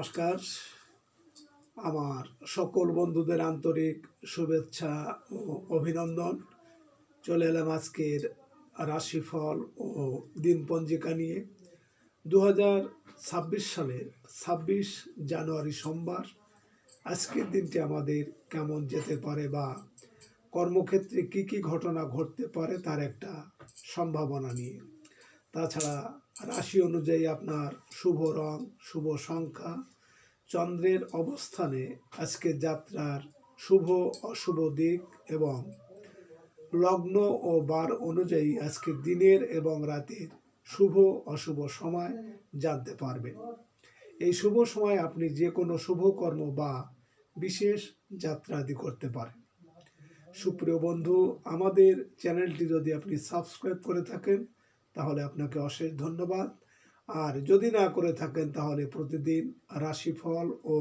নমস্কার। আমার সকল বন্ধুদের আন্তরিক শুভেচ্ছা ও অভিনন্দন। চলে এলাম আজকের রাশিফল ও দিন পঞ্জিকা নিয়ে দু সালের ছাব্বিশ জানুয়ারি সোমবার, আজকের দিনটি আমাদের কেমন যেতে পারে বা কর্মক্ষেত্রে কি কি ঘটনা ঘটতে পারে তার একটা সম্ভাবনা নিয়ে। তাছাড়া রাশি অনুযায়ী আপনার শুভ রং, শুভ সংখ্যা, চন্দ্রের অবস্থানে আজকে যাত্রার শুভ, অশুভ দিক এবং লগ্ন ও বার অনুযায়ী আজকে দিনের এবং রাতের শুভ, অশুভ সময় জানতে পারবেন। এই শুভ সময় আপনি যে কোনো শুভ কর্ম বা বিশেষ যাত্রা আদি করতে পারেন। সুপ্রিয় বন্ধু, আমাদের চ্যানেলটি যদি আপনি সাবস্ক্রাইব করে থাকেন তাহলে আপনাকে অশেষ ধন্যবাদ। আর যদি না করে থাকেন তাহলে প্রতিদিন রাশিফল ও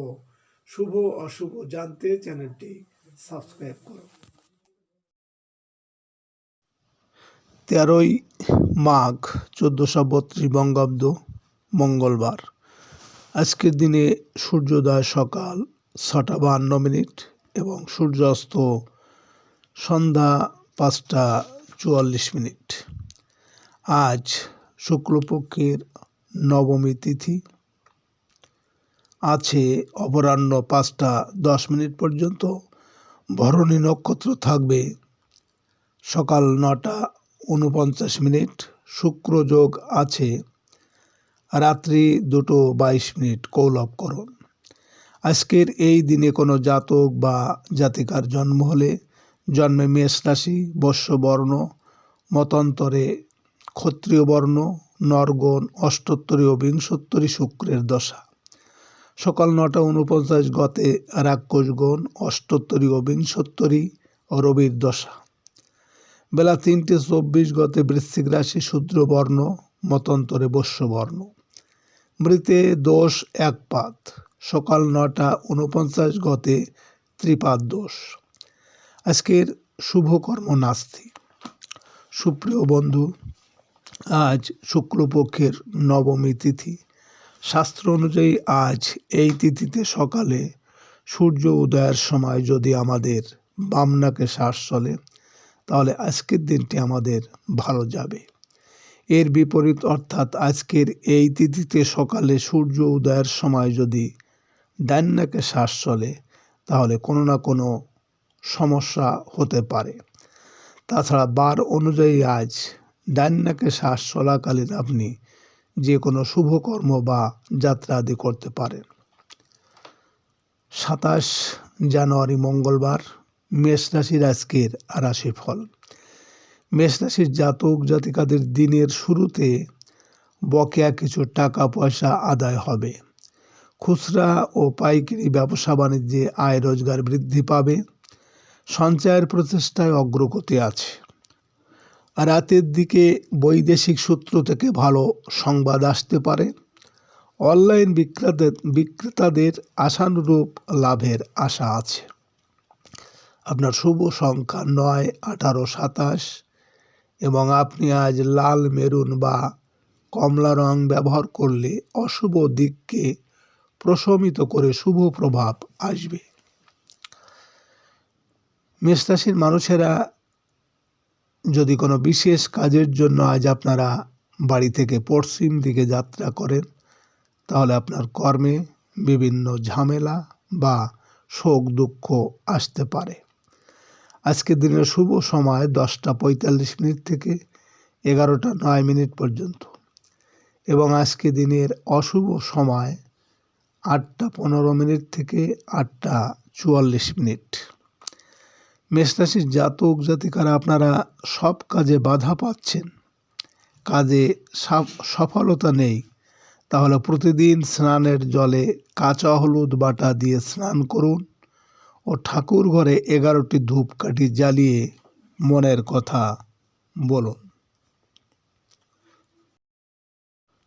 শুভ অশুভ জানতে চ্যানেলটি সাবস্ক্রাইব করুন। তেরোই মাঘ, চোদ্দোশো বত্রিশ বঙ্গাব্দ মঙ্গলবার। আজকের দিনে সূর্যোদয় সকাল ছটা বাহান্ন মিনিট এবং সূর্যাস্ত সন্ধ্যা পাঁচটা চুয়াল্লিশ মিনিট। আজ শুক্লপক্ষের নবমী তিথি। আছে অপরাহ্ন পাঁচটা দশ মিনিট পর্যন্ত। ভরণী নক্ষত্র থাকবে সকাল নটা উনপঞ্চাশ মিনিট। শুক্র যোগ আছে রাত্রি দুটো বাইশ মিনিট কৌলভকরণ। আজকের এই দিনে কোনো জাতক বা জাতিকার জন্ম হলে জন্মে মেষ রাশি বর্ণ, মতান্তরে ক্ষত্রিয় বর্ণ, নরগণ অষ্টোত্তরী ও বিংশোত্তরী শুক্রের দশা। সকাল নটা উনপঞ্চাশ গতে রাক্ষসগণ অষ্টোত্তরী ও বিংশোত্তরী রবির দশা। বেলা তিনটে চব্বিশ গতে বৃশ্চিক রাশি শূদ্র বর্ণ, মতান্তরে বর্ণ। মৃতে দোষ এক পাত। সকাল নটা উনপঞ্চাশ গতে ত্রিপাদ দোষ। আজকের শুভকর্ম নাস্তি সুপ্রিয় বন্ধু আজ শুক্লপক্ষের নবমী তিথি। শাস্ত্র অনুযায়ী আজ এই তিথিতে সকালে সূর্য উদয়ের সময় যদি আমাদের বামনাকে শ্বাস চলে, তাহলে আজকের দিনটি আমাদের ভালো যাবে। এর বিপরীত অর্থাৎ আজকের এই তিথিতে সকালে সূর্য উদয়ের সময় যদি ডান্নাকে শ্বাস চলে, তাহলে কোনো না কোনো সমস্যা হতে পারে। তাছাড়া বার অনুযায়ী আজ ডান্নাকে শ্বাস চলাকালীন আপনি যে কোনো শুভকর্ম বা যাত্রা আদি করতে পারেন। সাতাশ জানুয়ারি মঙ্গলবার, মেষ রাশির আজকের রাশি ফল মেষ রাশির জাতক জাতিকাদের দিনের শুরুতে বকেয়া কিছু টাকা পয়সা আদায় হবে। খুচরা ও পাইকারি ব্যবসা বাণিজ্যে আয় রোজগার বৃদ্ধি পাবে। সঞ্চয়ের প্রচেষ্টায় অগ্রগতি আছে। রাতের দিকে বৈদেশিক সূত্র থেকে ভালো সংবাদ আসতে পারে। অনলাইন বিক্রেতাদের বিক্রেতাদের আশানুরূপ লাভের আশা আছে। আপনার শুভ সংখ্যা নয়, আঠারো, সাতাশ, এবং আপনি আজ লাল, মেরুন বা কমলা রং ব্যবহার করলে অশুভ দিককে প্রশমিত করে শুভ প্রভাব আসবে। মেষরাশির মানুষেরা যদি কোনো বিশেষ কাজের জন্য আজ আপনারা বাড়ি থেকে পশ্চিম দিকে যাত্রা করেন, তাহলে আপনার কর্মে বিভিন্ন ঝামেলা বা শোক দুঃখ আসতে পারে। আজকের দিনের শুভ সময় দশটা পঁয়তাল্লিশ মিনিট থেকে এগারোটা নয় মিনিট পর্যন্ত এবং আজকে দিনের অশুভ সময় আটটা পনেরো মিনিট থেকে আটটা চুয়াল্লিশ মিনিট। মেষরাশির জাতক জাতিকারা আপনারা সব কাজে বাধা পাচ্ছেন। কাজে সফলতা নেই। তাহলে প্রতিদিন স্নানের জলে কাঁচা হলুদ বাটা দিয়ে স্নান করুন ও ঠাকুর ঘরে এগারোটি ধূপকাঠি জ্বালিয়ে মনের কথা বলুন।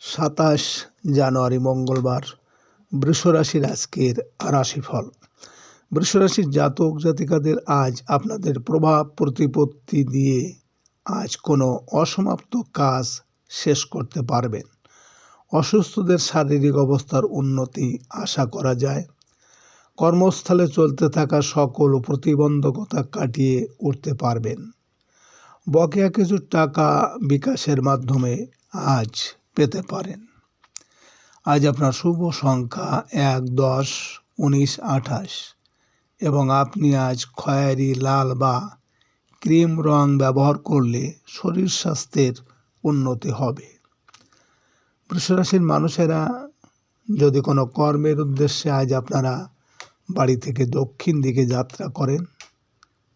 সাতাশ জানুয়ারি মঙ্গলবার বৃষরাশির আজকের রাশিফল। বৃষরাশির জাতক জাতিকাদের আজ আপনাদের প্রভাব প্রতিপত্তি দিয়ে আজ কোনো অসমাপ্ত কাজ শেষ করতে পারবেন। অসুস্থদের শারীরিক অবস্থার উন্নতি আশা করা যায়। কর্মস্থলে চলতে থাকা সকল প্রতিবন্ধকতা কাটিয়ে উঠতে পারবেন। বকেয়া কিছু টাকা বিকাশের মাধ্যমে আজ পেতে পারেন। আজ আপনার শুভ সংখ্যা এক দশ উনিশ আঠাশ। এবং আপনি আজ খয়েরি লাল বা ক্রিম রং ব্যবহার করলে শরীর স্বাস্থ্যের উন্নতি হবে। বৃষরাশির মানুষেরা যদি কোনো কর্মের উদ্দেশ্যে আজ আপনারা বাড়ি থেকে দক্ষিণ দিকে যাত্রা করেন,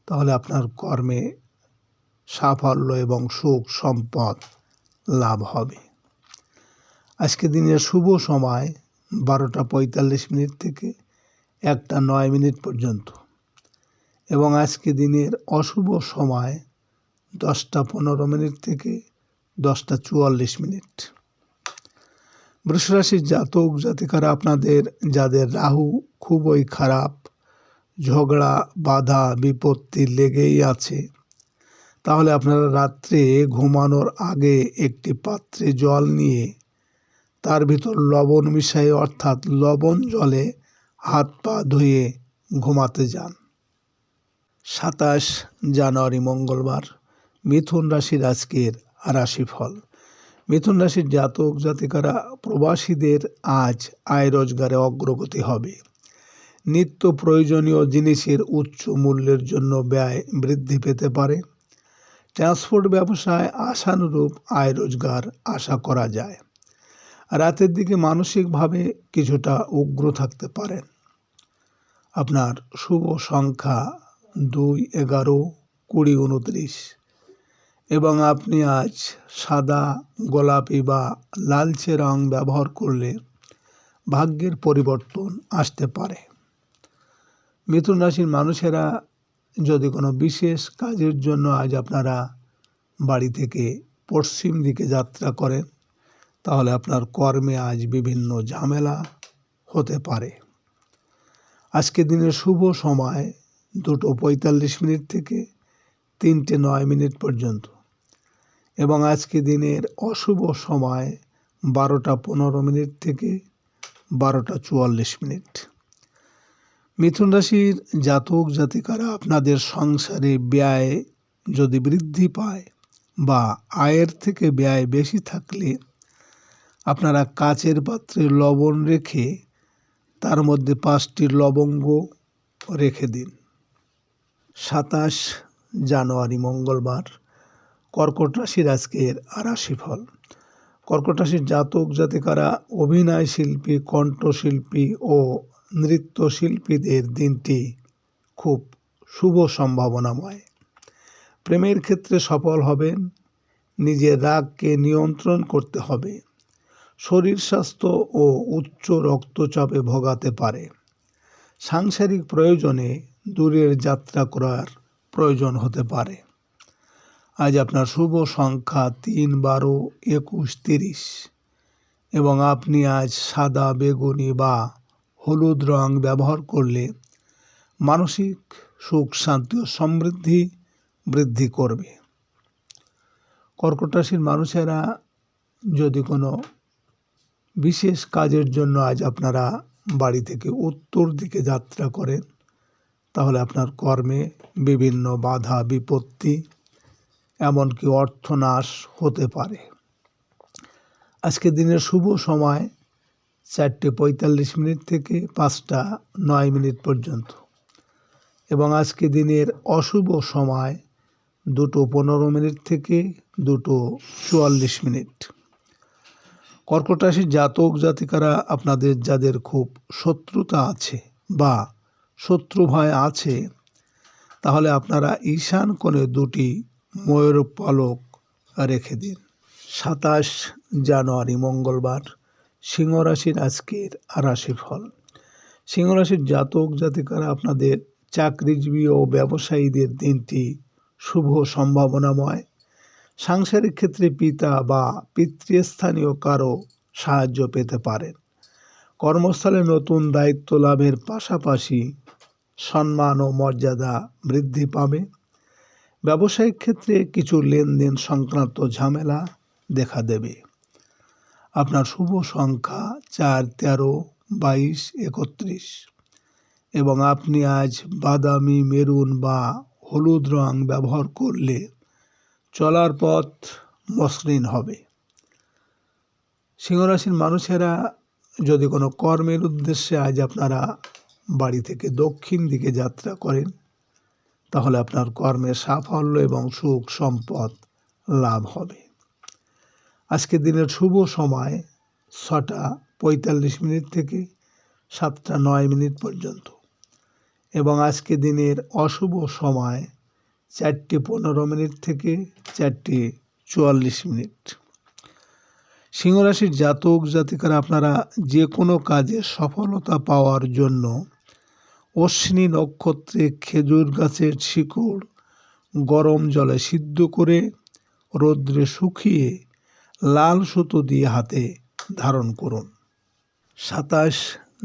তাহলে আপনার কর্মে সাফল্য এবং সুখ সম্পদ লাভ হবে। আজকে দিনের শুভ সময় বারোটা পঁয়তাল্লিশ মিনিট থেকে একটা নয় মিনিট পর্যন্ত। এবং আজকে দিনের অশুভ সময় দশটা পনেরো মিনিট থেকে দশটা চুয়াল্লিশ মিনিট। বৃষরাশির জাতক, জাতিকারা আপনাদের, যাদের রাহু খুবই খারাপ, ঝগড়া, বাধা, বিপত্তি লেগেই আছে, তাহলে আপনারা রাত্রে ঘুমানোর আগে একটি পাত্রে জল নিয়ে তার ভিতর লবণ মিশাই অর্থাৎ লবণ জলে হাত পা ধুয়ে ঘুমাতে যান। সাতাশ জানুয়ারি মঙ্গলবার, মিথুন রাশির আজকের রাশিফল। মিথুন রাশির জাতক জাতিকারা প্রবাসীদের আজ আয় রোজগারে অগ্রগতি হবে। নিত্য প্রয়োজনীয় জিনিসের উচ্চ মূল্যের জন্য ব্যয় বৃদ্ধি পেতে পারে। ট্রান্সপোর্ট ব্যবসায় আশানুরূপ আয় রোজগার আশা করা যায়। রাতের দিকে মানসিকভাবে কিছুটা উগ্র থাকতে পারেন। আপনার শুভ সংখ্যা দুই, এগারো, কুড়ি, উনত্রিশ। এবং আপনি আজ সাদা, গোলাপি বা লালচে রং ব্যবহার করলে ভাগ্যের পরিবর্তন আসতে পারে। মিথুন রাশির মানুষেরা যদি কোনো বিশেষ কাজের জন্য আজ আপনারা বাড়ি থেকে পশ্চিম দিকে যাত্রা করেন, তাহলে আপনার কর্মে আজ বিভিন্ন ঝামেলা হতে পারে। আজকে দিনের শুভ সময় দুটো পঁয়তাল্লিশ মিনিট থেকে তিনটে নয় মিনিট পর্যন্ত। এবং আজকে দিনের অশুভ সময় বারোটা পনেরো মিনিট থেকে বারোটা চুয়াল্লিশ মিনিট। মিথুন রাশির জাতক জাতিকারা আপনাদের সংসারে ব্যয় যদি বৃদ্ধি পায় বা আয়ের থেকে ব্যয় বেশি থাকলে আপনারা কাচের পাত্রে লবণ রেখে তার মধ্যে পাঁচটি লবঙ্গ রেখে দিন। সাতাশ জানুয়ারি, মঙ্গলবার, কর্কট রাশির আজকের রাশিফল কর্কট রাশির জাতক জাতিকারা অভিনয় শিল্পী, কণ্ঠশিল্পী ও নৃত্যশিল্পীদের দিনটি খুব শুভ সম্ভাবনাময়। প্রেমের ক্ষেত্রে সফল হবেন, নিজের রাগকে নিয়ন্ত্রণ করতে হবে। শরীর স্বাস্থ্য ও উচ্চ রক্তচাপে ভোগাতে পারে। সাংসারিক প্রয়োজনে দূরের যাত্রা করার প্রয়োজন হতে পারে। আজ আপনার শুভ সংখ্যা তিন বারো একুশ তিরিশ। এবং আপনি আজ সাদা, বেগুনি বা হলুদ রং ব্যবহার করলে মানসিক সুখ, শান্তি ও সমৃদ্ধি বৃদ্ধি করবে। কর্কট রাশির মানুষেরা যদি কোনো বিশেষ কাজের জন্য আজ আপনারা বাড়ি থেকে উত্তর দিকে যাত্রা করেন। তাহলে আপনার কর্মে বিভিন্ন বাধা, বিপত্তি, এমনকি অর্থনাশ হতে পারে। আজকে দিনের শুভ সময় চারটে পঁয়তাল্লিশ মিনিট থেকে পাঁচটা নয় মিনিট পর্যন্ত। এবং আজকে দিনের অশুভ সময় দুটো পনেরো মিনিট থেকে দুটো চুয়াল্লিশ মিনিট। কর্কট রাশির জাতক জাতিকারা আপনাদের যাদের খুব শত্রুতা আছে বা শত্রু ভয় আছে, তাহলে আপনারা ঈশান কোণে দুটি ময়ূর পালক রেখে দিন। সাতাশ জানুয়ারি, মঙ্গলবার, সিংহ রাশির আজকের রাশিফল। সিংহ রাশির জাতক জাতিকারা আপনাদের চাকরিজীবী ও ব্যবসায়ীদের দিনটি শুভ, সম্ভাবনাময় সাংসারিক ক্ষেত্রে পিতা বা পিতৃস্থানীয় কারও সাহায্য পেতে পারেন। কর্মস্থলে নতুন দায়িত্ব লাভের পাশাপাশি সম্মান ও মর্যাদা বৃদ্ধি পাবে। ব্যবসায়িক ক্ষেত্রে কিছু লেনদেন সংক্রান্ত ঝামেলা দেখা দেবে। আপনার শুভ সংখ্যা চার, তেরো, বাইশ, একত্রিশ। এবং আপনি আজ বাদামি, মেরুন বা হলুদ রং ব্যবহার করলে চলার পথ মসৃণ হবে। সিংহরাশির মানুষেরা যদি কোনো কর্মের উদ্দেশ্যে আজ আপনারা বাড়ি থেকে দক্ষিণ দিকে যাত্রা করেন, তাহলে আপনার কর্মের সাফল্য এবং সুখ সম্পদ লাভ হবে। আজকের দিনের শুভ সময় ছটা পঁয়তাল্লিশ মিনিট থেকে সাতটা নয় মিনিট পর্যন্ত। এবং আজকে দিনের অশুভ সময় চারটে পনেরো মিনিট থেকে চারটে চুয়াল্লিশ মিনিট। সিংহরাশির জাতক জাতিকারা, আপনারা যে কোনো কাজে সফলতা পাওয়ার জন্য অশ্বিনী নক্ষত্রে খেজুর গাছের শিকড় গরম জলে সিদ্ধ করে রৌদ্রে শুকিয়ে লাল সুতো দিয়ে হাতে ধারণ করুন। সাতাশ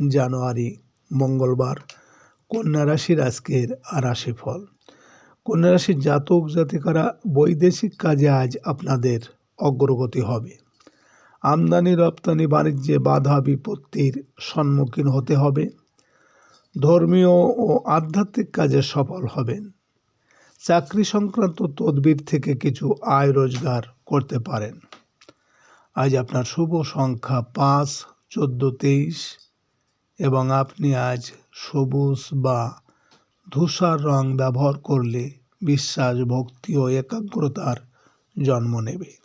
জানুয়ারি, মঙ্গলবার, কন্যা রাশির আজকের রাশিফল। কন্যা রাশির জাতক জাতিকারা বৈদেশিক কাজে আজ আপনাদের অগ্রগতি হবে। আমদানি রপ্তানি বাণিজ্যে বাধা বিপত্তির সম্মুখীন হতে হবে। ধর্মীয় ও আধ্যাত্মিক কাজে সফল হবেন। চাকরি সংক্রান্ত তদবির থেকে কিছু আয় রোজগার করতে পারেন। আজ আপনার শুভ সংখ্যা পাঁচ, চোদ্দ, তেইশ এবং আপনি আজ সবুজ বা ধূসর রং ব্যবহার করলে বিশ্বাস, ভক্তি ও একাগ্রতার জন্ম নেবে।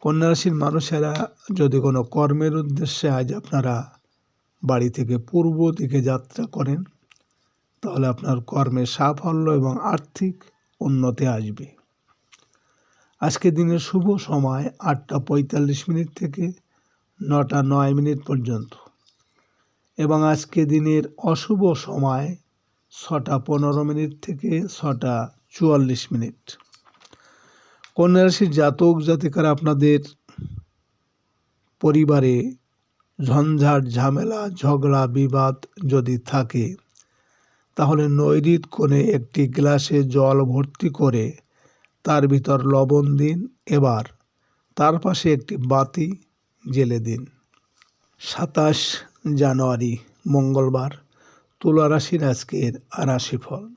কন্যা রাশির মানুষেরা যদি কোনো কর্মের উদ্দেশ্যে আজ আপনারা বাড়ি থেকে পূর্ব দিকে যাত্রা করেন, তাহলে আপনার কর্মে সাফল্য এবং আর্থিক উন্নতি আসবে। আজকে দিনের শুভ সময় আটটা পঁয়তাল্লিশ মিনিট থেকে নটা নয় মিনিট পর্যন্ত। এবং আজকে দিনের অশুভ সময় ছটা পনেরো মিনিট থেকে ছটা চুয়াল্লিশ মিনিট। কন্যা রাশির জাতক জাতিকারা আপনাদের পরিবারে ঝঞ্ঝাট, ঝামেলা, ঝগড়া, বিবাদ যদি থাকে, তাহলে নৈরিত কোণে একটি গ্লাসে জল ভর্তি করে তার ভিতর লবণ দিন। এবার তার পাশে একটি বাতি জেলে দিন। সাতাশ জানুয়ারি, মঙ্গলবার। তুলা রাশির আজকের রাশিফল।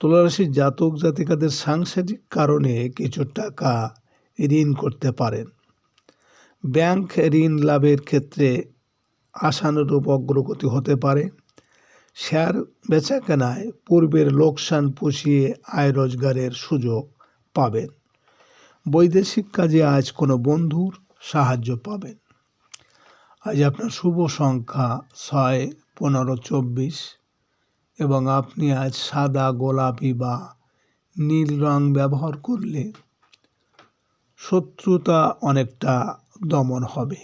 তুলা রাশির জাতক জাতিকাদের সাংসারিক কারণে কিছু টাকা ঋণ করতে পারেন। ব্যাংক ঋণ লাভের ক্ষেত্রে আশানুরূপ অগ্রগতি হতে পারে। শেয়ার বেচা কেনায় পূর্বের লোকসান পুষিয়ে আয় রোজগারের সুযোগ পাবেন। বৈদেশিক কাজে আজ কোনো বন্ধুর সাহায্য পাবেন। আজ আপনার শুভ সংখ্যা ছয় পনেরো চব্বিশ এবং আপনি আজ সাদা গোলাপি বা নীল রং ব্যবহার করলে শত্রুতা অনেকটা দমন হবে।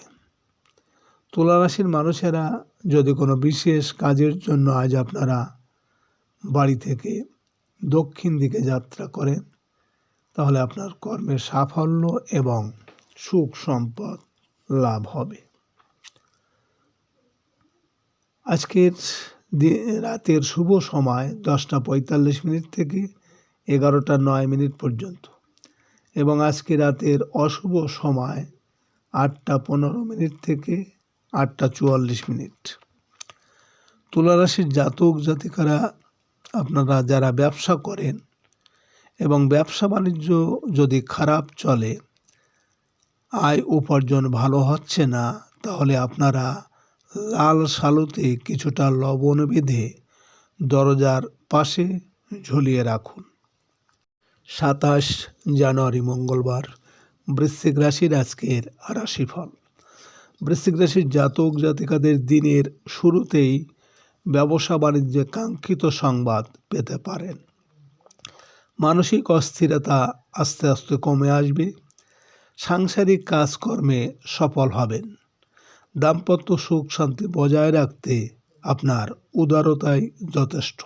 তুলা রাশির মানুষেরা যদি কোনো বিশেষ কাজের জন্য আজ আপনারা বাড়ি থেকে দক্ষিণ দিকে যাত্রা করেন, তাহলে আপনার কর্মের সাফল্য এবং সুখ সম্পদ লাভ হবে। আজকের রাতের শুভ সময় দশটা পঁয়তাল্লিশ মিনিট থেকে এগারোটা নয় মিনিট পর্যন্ত এবং আজকে রাতের অশুভ সময় আটটা পনেরো মিনিট থেকে আটটা চুয়াল্লিশ মিনিট। তুলারাশির জাতক জাতিকারা আপনারা যারা ব্যবসা করেন এবং ব্যবসা বাণিজ্য যদি খারাপ চলে, আয় উপার্জন ভালো হচ্ছে না, তাহলে আপনারা লাল সালুতে কিছুটা লবণ বেঁধে দরজার পাশে ঝুলিয়ে রাখুন। সাতাশ জানুয়ারি, মঙ্গলবার। বৃশ্চিক রাশির আজকের রাশিফল। বৃশ্চিক রাশির জাতক জাতিকাদের দিনের শুরুতেই ব্যবসা বাণিজ্যে কাঙ্ক্ষিত সংবাদ পেতে পারেন। মানসিক অস্থিরতা আস্তে আস্তে কমে আসবে। সাংসারিক কাজকর্মে সফল হবেন। দাম্পত্য সুখ শান্তি বজায় রাখতে আপনার উদারতাই যথেষ্ট।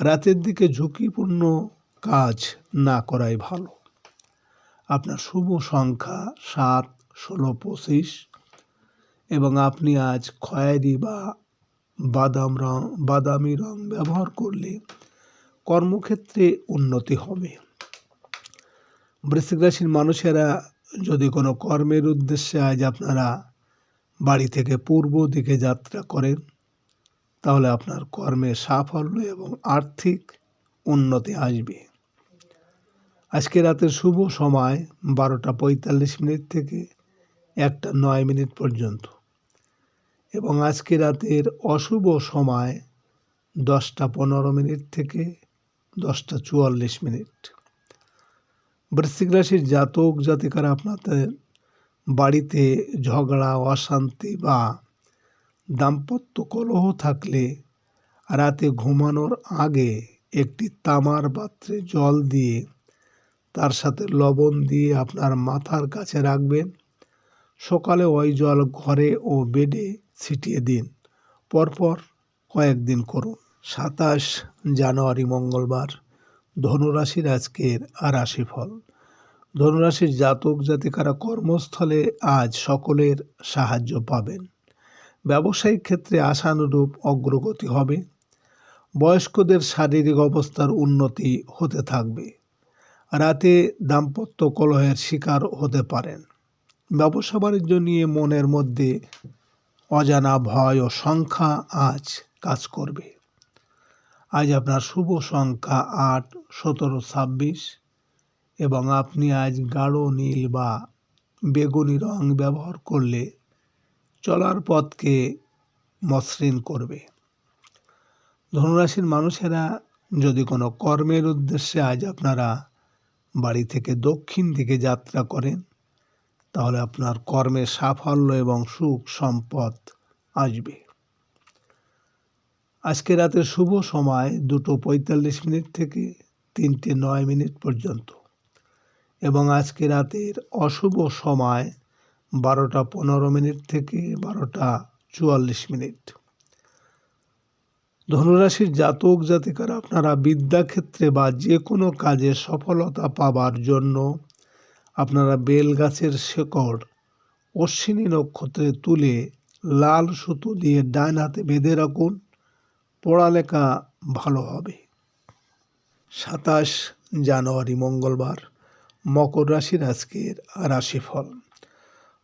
রাতের দিকে ঝুঁকিপূর্ণ কাজ না করাই ভালো। আপনার শুভ সংখ্যা সাত, ষোলো, পঁচিশ এবং আপনি আজ খয়েরি বা বাদাম রং, বাদামি রং ব্যবহার করলে কর্মক্ষেত্রে উন্নতি হবে। বৃশ্চিক রাশির মানুষেরা যদি কোনো কর্মের উদ্দেশ্যে আজ আপনারা বাড়ি থেকে পূর্ব দিকে যাত্রা করেন, তাহলে আপনার কর্মে সাফল্য এবং আর্থিক উন্নতি আসবে। আজকে রাতের শুভ সময় বারোটা পঁয়তাল্লিশ মিনিট থেকে একটা নয় মিনিট পর্যন্ত। এবং আজকে রাতের অশুভ সময় দশটা পনেরো মিনিট থেকে দশটা চুয়াল্লিশ মিনিট। বৃশ্চিক রাশির জাতক জাতিকারা আপনাদের বাড়িতে ঝগড়া, অশান্তি বা দাম্পত্য কলহ থাকলে রাতে ঘুমানোর আগে একটি তামার পাত্রে জল দিয়ে তার সাথে লবণ দিয়ে আপনার মাথার কাছে রাখবেন। সকালে ওই জল ঘরে ও বেডে ছিটিয়ে দিন। পরপর কয়েকদিন করুন। সাতাশ জানুয়ারি মঙ্গলবার। ধনুরাশির আজকের রাশিফল। ধনুরাশির জাতক জাতিকারা কর্মস্থলে আজ সকলের সাহায্য পাবেন। ব্যবসায়িক ক্ষেত্রে আশানুরূপ অগ্রগতি হবে। বয়স্কদের শারীরিক অবস্থার উন্নতি হতে থাকবে। রাতে দাম্পত্য কলহের শিকার হতে পারেন। ব্যবসা বাণিজ্য নিয়ে মনের মধ্যে অজানা ভয় ও সংখ্যা আজ কাজ করবে। আজ আপনার শুভ সংখ্যা আট, সতেরো, ছাব্বিশ। এবং আপনি আজ গাঢ় নীল বা বেগুনি রং ব্যবহার করলে চলার পথকে মসৃণ করবে। ধনুরাশির মানুষেরা যদি কোনো কর্মের উদ্দেশ্যে আজ আপনারা বাড়ি থেকে দক্ষিণ দিকে যাত্রা করেন, তাহলে আপনার কর্মে সাফল্য এবং সুখ সম্পদ আসবে। আজকে রাতের শুভ সময় দুটো পঁয়তাল্লিশ মিনিট থেকে তিনটে নয় মিনিট পর্যন্ত। এবং আজকে রাতের অশুভ সময় বারোটা পনেরো মিনিট থেকে বারোটা চুয়াল্লিশ মিনিট। ধনুরাশির জাতক জাতিকারা, আপনারা বিদ্যাক্ষেত্রে বা যে কোনো কাজে সফলতা পাবার জন্য আপনারা বেল গাছের শেকড়, অশ্বিনী নক্ষত্রে তুলে লাল সুতো দিয়ে ডান হাতে বেঁধে রাখুন, পড়ালেখা ভালো হবে। সাতাশ জানুয়ারি মঙ্গলবার। মকর রাশির আজকের রাশিফল।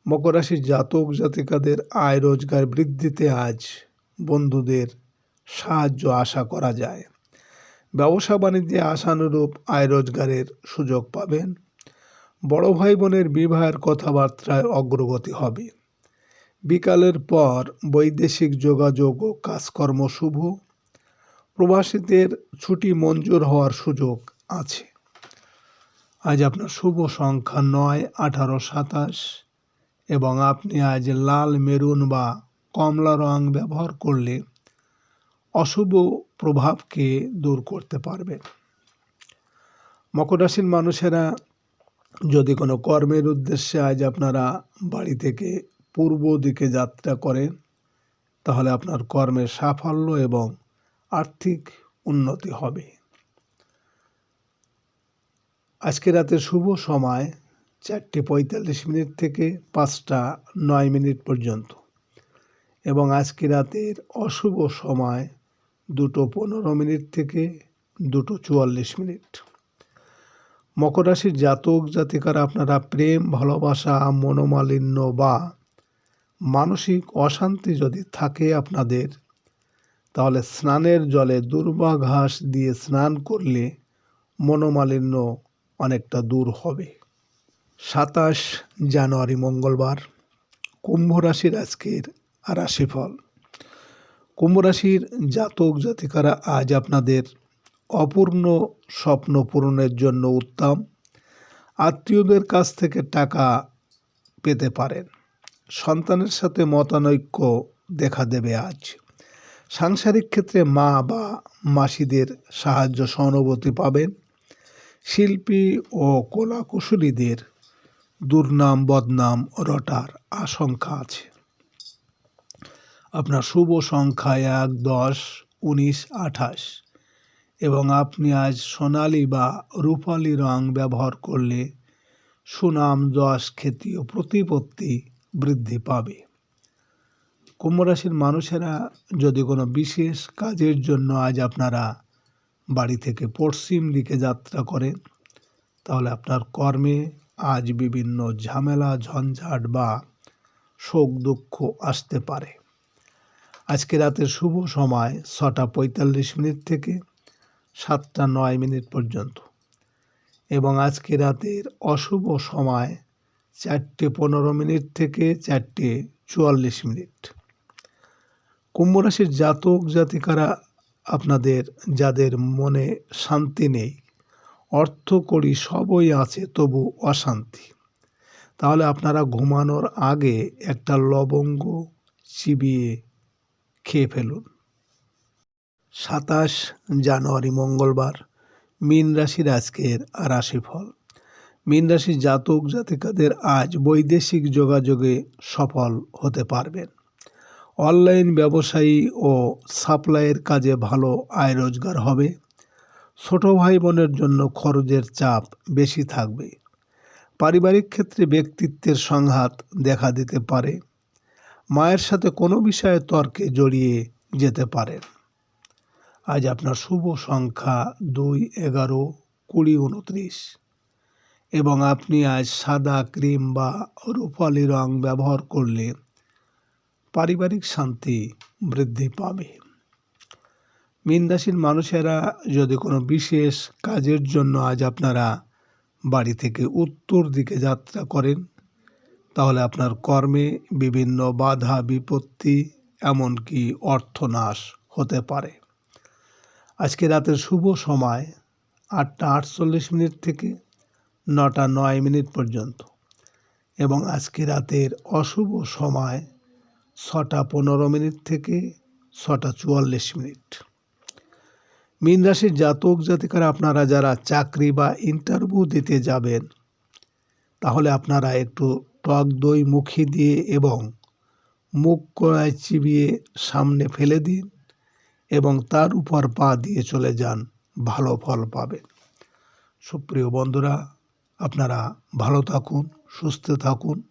মকর রাশির জাতক জাতিকাদের আয় রোজগার বৃদ্ধিতে আজ বন্ধুদের সাহায্য আশা করা যায়। ব্যবসা বাণিজ্যে আশানুরূপ আয় রোজগারের সুযোগ পাবেন। বড় ভাই বোনের বিবাহের কথাবার্তায় অগ্রগতি হবে। বিকালের পর বৈদেশিক যোগাযোগ ও কাজকর্ম শুভ। প্রবাসীদের ছুটি মঞ্জুর হওয়ার সুযোগ আছে। আজ আপনার শুভ সংখ্যা নয়, আঠারো, সাতাশ। এবং আপনি আজ লাল, মেরুন বা কমলা রং ব্যবহার করলে অশুভ প্রভাবকে দূর করতে পারবেন মকর রাশির মানুষেরা যদি কোনো কর্মের উদ্দেশ্যে আজ আপনারা বাড়ি থেকে পূর্ব দিকে যাত্রা করেন, তাহলে আপনার কর্মের সাফল্য এবং আর্থিক উন্নতি হবে। আজকে রাতের শুভ সময় চারটে পঁয়তাল্লিশ মিনিট থেকে পাঁচটা নয় মিনিট পর্যন্ত। এবং আজকে রাতের অশুভ সময় দুটো পনেরো মিনিট থেকে দুটো চুয়াল্লিশ মিনিট। মকর রাশির জাতক, জাতিকারা, আপনারা প্রেম, ভালোবাসা, মনোমালিন্য বা মানসিক অশান্তি যদি থাকে আপনাদের, তাহলে স্নানের জলে দুর্বা ঘাস দিয়ে স্নান করলে মনোমালিন্য অনেকটা দূর হবে। সাতাশ জানুয়ারি মঙ্গলবার, কুম্ভ রাশির আজকের রাশিফল। কুম্ভ রাশির জাতক জাতিকারা আজ আপনাদের অপূর্ণ স্বপ্ন পূরণের জন্য উত্তম। আত্মীয়দের কাছ থেকে টাকা পেতে পারেন। সন্তানের সাথে মতানৈক্য দেখা দেবে আজ। সাংসারিক ক্ষেত্রে মা বা মাসিদের সাহায্য সহানুভূতি পাবেন। শিল্পী ও কলাকুশলীদের দুর্নাম, বদনাম, রটার আশঙ্কা আছে। আপনার শুভ সংখ্যা এক, দশ, উনিশ, আঠাশ। এবং আপনি আজ সোনালি বা রূপালি রং ব্যবহার করলে সুনাম, যশ, খ্যাতি ও প্রতিপত্তি বৃদ্ধি পাবে। কুম্ভ রাশির মানুষেরা যদি কোনো বিশেষ কাজের জন্য আজ আপনারা বাড়ি থেকে পশ্চিম দিকে যাত্রা করেন তাহলে আপনার কর্মে আজ বিভিন্ন ঝামেলা, ঝঞ্ঝাট বা শোক দুঃখ আসতে পারে। আজকে রাতের শুভ সময় ছটা পঁয়তাল্লিশ মিনিট থেকে সাতটা নয় মিনিট পর্যন্ত। এবং আজকে রাতের অশুভ সময় চারটে পনেরো মিনিট থেকে চারটে চুয়াল্লিশ মিনিট। কুম্ভ রাশির জাতক জাতিকারা আপনাদের, যাদের মনে শান্তি নেই, অর্থ করি সবই আছে, তবু অশান্তি। তাহলে আপনারা ঘুমানোর আগে একটা লবঙ্গ চিবিয়ে খেয়ে ফেলুন। সাতাশ জানুয়ারি, মঙ্গলবার, মীন রাশির আজকের রাশিফল। মীন রাশির জাতক জাতিকাদের আজ বৈদেশিক যোগাযোগে সফল হতে পারবেন। অনলাইন ব্যবসায়ী ও সাপ্লাইয়ের কাজে ভালো আয় রোজগার হবে। ছোট ভাই বোনের জন্য খরচের চাপ বেশি থাকবে। পারিবারিক ক্ষেত্রে ব্যক্তিত্বের সংঘাত দেখা দিতে পারে। মায়ের সাথে কোনো বিষয়ে তর্কে জড়িয়ে যেতে পারেন। আজ আপনার শুভ সংখ্যা দুই, এগারো, কুড়ি, উনত্রিশ। এবং আপনি আজ সাদা ক্রিম বা রূপালি রং ব্যবহার করলে পারিবারিক শান্তি বৃদ্ধি পাবে। মীন রাশির মানুষেরা যদি কোনো বিশেষ কাজের জন্য আজ আপনারা বাড়ি থেকে উত্তর দিকে যাত্রা করেন, তাহলে আপনার কর্মে বিভিন্ন বাধা, বিপত্তি, এমনকি অর্থনাশ হতে পারে। আজকে রাতের শুভ সময় আটটা আটচল্লিশ মিনিট থেকে নটা নয় মিনিট পর্যন্ত এবং আজকে রাতের অশুভ সময় ছটা পনেরো মিনিট থেকে ছটা চুয়াল্লিশ মিনিট। মীন রাশির জাতক জাতিকারা আপনারা যারা চাকরি বা ইন্টারভিউ দিতে যাবেন, তাহলে আপনারা একটু টক দই মুখে দিয়ে এবং মুখ কড়ায় চিবিয়ে সামনে ফেলে দিন এবং তার উপর পা দিয়ে চলে যান, ভালো ফল পাবেন। সুপ্রিয় বন্ধুরা, আপনারা ভালো থাকুন, সুস্থ থাকুন।